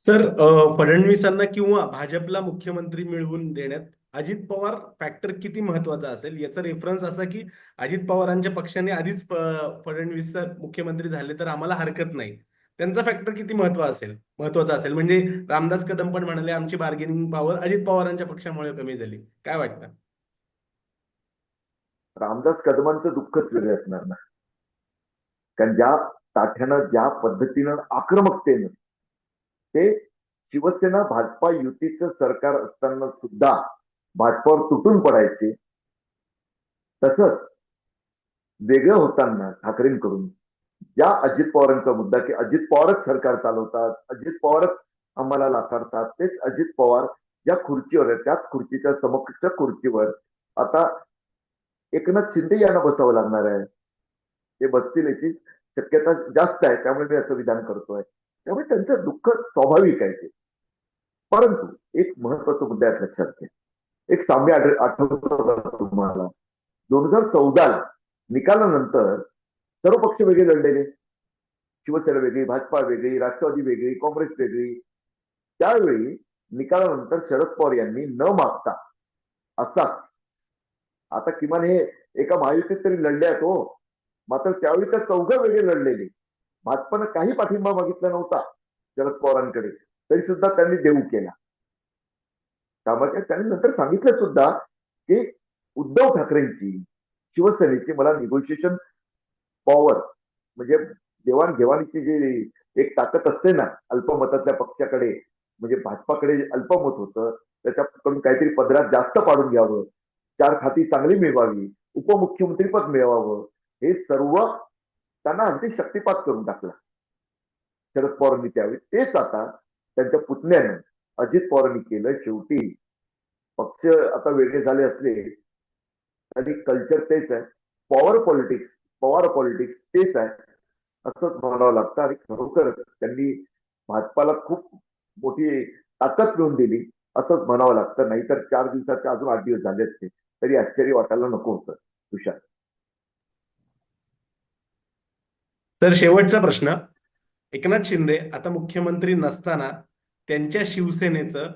Sir फडणवीसांना किंवा भाजपला मुख्यमंत्री मिळवून देण्यात अजित पवार फॅक्टर किती महत्त्वाचा असेल? याचा रेफरन्स असा की अजित पवारांच्या पक्षाने आधीच फडणवीस मुख्यमंत्री झाले तर आम्हाला हरकत नाही. त्यांचा फॅक्टर किती महत्त्व असेल? महत्त्वाचा असेल. म्हणजे रामदास कदम पण म्हणाले आमची बार्गेनिंग पॉवर अजित पवारांच्या पक्षामुळे कमी झाली. काय वाटतं? रामदास कदमांचं दुःखच वेगळं असणार ना. कारण ज्या ताठ्यानं ज्या पद्धतीनं आक्रमकतेनं ते शिवसेना भाजपा युतीचं सरकार असताना सुद्धा भाजपावर तुटून पडायचे. तसंच वेगळं होताना ठाकरेंकडून ज्या अजित पवारांचा मुद्दा की अजित पवारच सरकार चालवतात अजित पवारच आम्हाला लाकारतात तेच अजित पवार ज्या खुर्चीवर आहेत. त्याच खुर्चीच्या समकक्ष खुर्चीवर आता एकनाथ शिंदे यांना बसावं लागणार आहे. ते बसतील याची शक्यता जास्त आहे त्यामुळे मी असं विधान करतोय. त्यामुळे त्यांचं दुःख स्वाभाविक आहे ते. परंतु एक महत्त्वाचा मुद्द्यात लक्षात घ्या एक साम्य आढळ- तुम्हाला? दोन हजार चौदाला निकालानंतर सर्व पक्ष वेगळे लढलेले. शिवसेना वेगळी भाजपा वेगळी राष्ट्रवादी वेगळी काँग्रेस वेगळी. त्यावेळी निकालानंतर शरद पवार यांनी न मागता असाच. आता किमान हे एका महायुतीत तरी लढले आहेत हो. मात्र त्यावेळी त्या चौघं वेगळे लढलेले. भाजपनं काही पाठिंबा मागितला नव्हता शरद पवारांकडे. तरी सुद्धा त्यांनी देऊ केला. त्यामध्ये त्यांनी नंतर सांगितलं सुद्धा की उद्धव ठाकरेंची शिवसेनेची मला निगोशिएशन पॉवर म्हणजे देवाणघेवाणीची जी एक ताकद असते ना अल्पमतातल्या पक्षाकडे म्हणजे भाजपाकडे अल्पमत होतं त्याच्याकडून काहीतरी पदरात जास्त पाडून घ्यावं चार खाती चांगली मिळवावी उपमुख्यमंत्रीपद मिळवावं हे सर्व त्यांना अगदी शक्तिपात करून टाकला. शरद पवारांनी त्यावेळी. तेच आता त्यांच्या पुतण्यानं अजित पवारांनी केलं शेवटी. पक्ष आता वेगळे झाले असले तरी कल्चर तेच आहे. पॉवर पॉलिटिक्स पॉवर पॉलिटिक्स तेच आहे. असंच म्हणावं लागतं आणि खरोखरच त्यांनी भाजपाला खूप मोठी ताकद मिळून दिली. असंच म्हणावं लागतं. नाहीतर चार दिवसाच्या अजून आठ दिवस झाले असते तरी आश्चर्य वाटायला नको होतं. तुषार. तर शेवटचा प्रश्न. एकनाथ शिंदे आता मुख्यमंत्री नसताना त्यांच्या शिवसेनेचं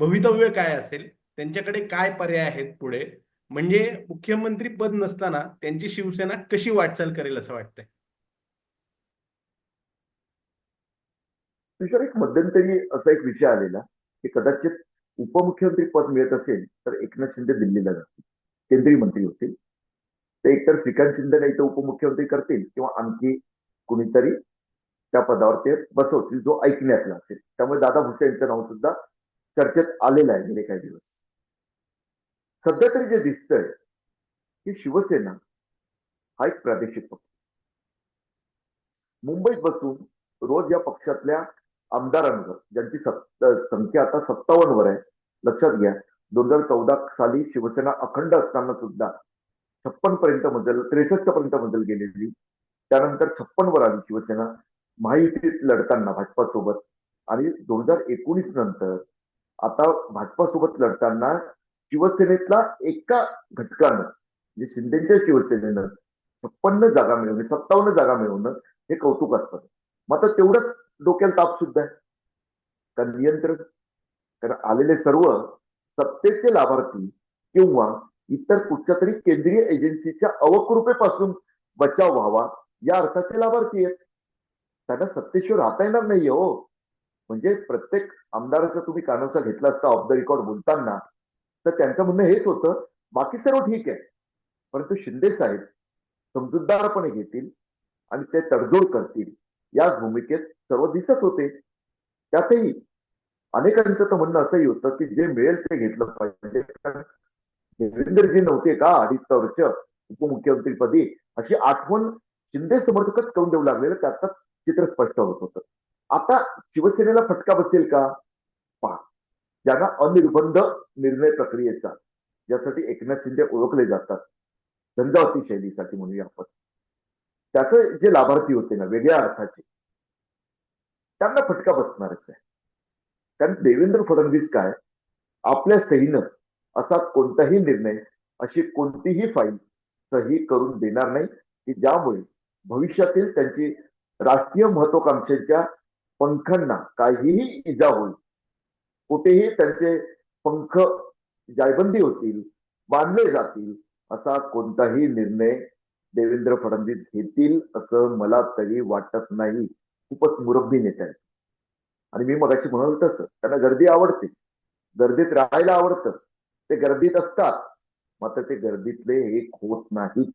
भवितव्य काय असेल? त्यांच्याकडे काय पर्याय आहेत पुढे? म्हणजे मुख्यमंत्री पद नसताना त्यांची शिवसेना कशी वाटचाल करेल असं वाटतंय? तुषार एक मध्यंतरी असा एक विषय आलेला की कदाचित उपमुख्यमंत्री पद मिळत असेल तर एकनाथ शिंदे दिल्लीला जातील. केंद्रीय मंत्री होतील. ते एकतर श्रीकांत शिंदे नाही तर उपमुख्यमंत्री करतील किंवा आणखी कुणीतरी त्या पदावर ते बसवतील जो ऐकण्यातला असेल. त्यामुळे दादा भुसे यांचं नाव सुद्धा चर्चेत आलेलं आहे गेले काही दिवस. सध्या तरी जे दिसतंय की शिवसेना हा एक प्रादेशिक पक्ष. मुंबईत बसून रोज या पक्षातल्या आमदारांवर ज्यांची सत्त संख्या आता सत्तावन्न वर आहे लक्षात घ्या दोन हजार चौदा साली शिवसेना अखंड असताना सुद्धा छप्पन पर्यंत मजल त्रेसष्ट पर्यंत मजल गेलेली. त्यानंतर छप्पन वर आली शिवसेना. महायुतीत लढताना भाजपासोबत. आणि दोन हजार एकोणीस नंतर आता भाजपासोबत लढताना शिवसेनेतला एका घटकानं म्हणजे शिंदेच्या शिवसेनेनं छप्पन्न जागा मिळवणे सत्तावन्न जागा मिळवणं हे कौतुकास्पद. मात्र तेवढंच डोक्याला ताप सुद्धा आहे. कारण नियंत्रण कारण आलेले सर्व सत्तेचे लाभार्थी किंवा इतर कुठच्या तरी केंद्रीय एजन्सीच्या अवकृपेपासून बचाव व्हावा या अर्थाचे लाभार्थी आहेत. त्यांना सत्तेशिवाय राहता येणार नाहीये हो. म्हणजे प्रत्येक आमदाराचा तुम्ही कानोसा घेतला असता ऑफ द रेकॉर्ड बोलताना तर त्यांचं म्हणणं हेच होतं बाकी सर्व ठीक आहे. परंतु शिंदे साहेब समजूतदारपणे घेतील आणि ते तडजोड करतील. याच भूमिकेत सर्व दिसत होते. त्यातही अनेकांचं तर म्हणणं असंही होतं की जे मिळेल ते घेतलं पाहिजे. देवेंद्रजी नव्हते का? अडीच वर्ष उपमुख्यमंत्रीपदी अशी आठवण शिंदे समर्थकच करून देऊ लागलेलं त्यातच चित्र स्पष्ट होत होतं. आता शिवसेनेला फटका बसेल का? पहा. ज्यांना अनिर्बंध निर्णय प्रक्रियेचा ज्यासाठी एकनाथ शिंदे ओळखले जातात. झंझावती शैलीसाठी म्हणूया आपण. त्याचे जे लाभार्थी होते ना वेगळ्या अर्थाचे त्यांना फटका बसणारच आहे. कारण देवेंद्र फडणवीस काय? आपल्या सहीनं असा कोणताही निर्णय अशी कोणतीही फाईल सही करून देणार नाही की ज्यामुळे भविष्यातील त्यांची राष्ट्रीय महत्वाकांक्षेच्या पंखांना काहीही इजा होईल. कुठेही त्यांचे पंख जायबंदी होतील बांधले जातील असा कोणताही निर्णय देवेंद्र फडणवीस घेतील असं मला तरी वाटत नाही. खूपच मुरब्बी नेते आहेत. आणि मी मगाशी म्हणाल तसं त्यांना गर्दी आवडते. गर्दीत राहायला आवडतं. ते गर्दीत असतात. मात्र ते गर्दीतले एक होत नाहीत.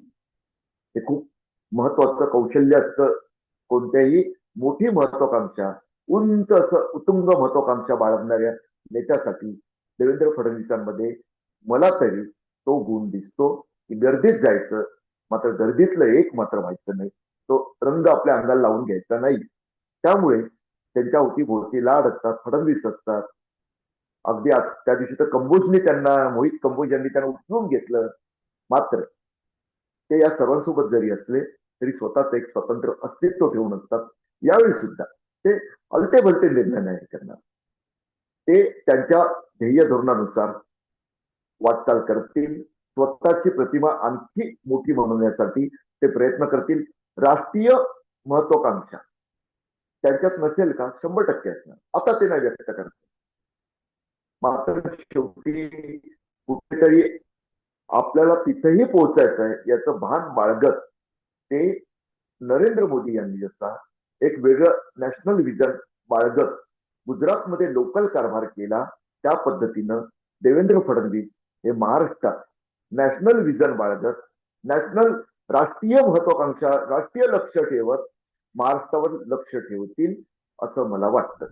हे खूप महत्वाचं कौशल्य असतं. कोणत्याही मोठी महत्वाकांक्षा उंच असं उतुंग महत्वाकांक्षा बाळगणाऱ्या नेत्यासाठी देवेंद्र फडणवीसांमध्ये मला तरी तो गुण दिसतो की गर्दीत जायचं मात्र गर्दीतलं एक मात्र व्हायचं नाही. तो रंग आपल्या अंगाला लावून घ्यायचा नाही. त्यामुळे त्यांच्या अवतीभोवती लाड असतात फडणवीस असतात. अगदी आज त्या दिवशी तर कंबोजने त्यांना मोहित कंबोज यांनी त्यांना उचलून घेतलं. मात्र ते या सर्वांसोबत जरी असले तरी स्वतःच एक स्वतंत्र अस्तित्व ठेवून असतात. यावेळी सुद्धा ते अलते भलते निर्णय नाही करणार. ते त्यांच्या ध्येय धोरणानुसार वाटचाल करतील स्वतःची प्रतिमा आणखी मोठी बनवण्यासाठी ते प्रयत्न करतील. राष्ट्रीय महत्वाकांक्षा. त्यांच्यात नसेल का? शंभर टक्के असणार. आता ते नाही व्यक्त करत मात्र शेवटी कुठेतरी आपल्याला तिथेही पोहोचायचं आहे याचं भान बाळगत ते नरेंद्र मोदी यांनी जसा एक वेगळं नॅशनल विजन बाळगत गुजरातमध्ये लोकल कारभार केला त्या पद्धतीनं देवेंद्र फडणवीस हे महाराष्ट्रात नॅशनल विजन बाळगत नॅशनल राष्ट्रीय महत्वाकांक्षा राष्ट्रीय लक्ष ठेवत महाराष्ट्रावर लक्ष ठेवतील असं मला वाटतं.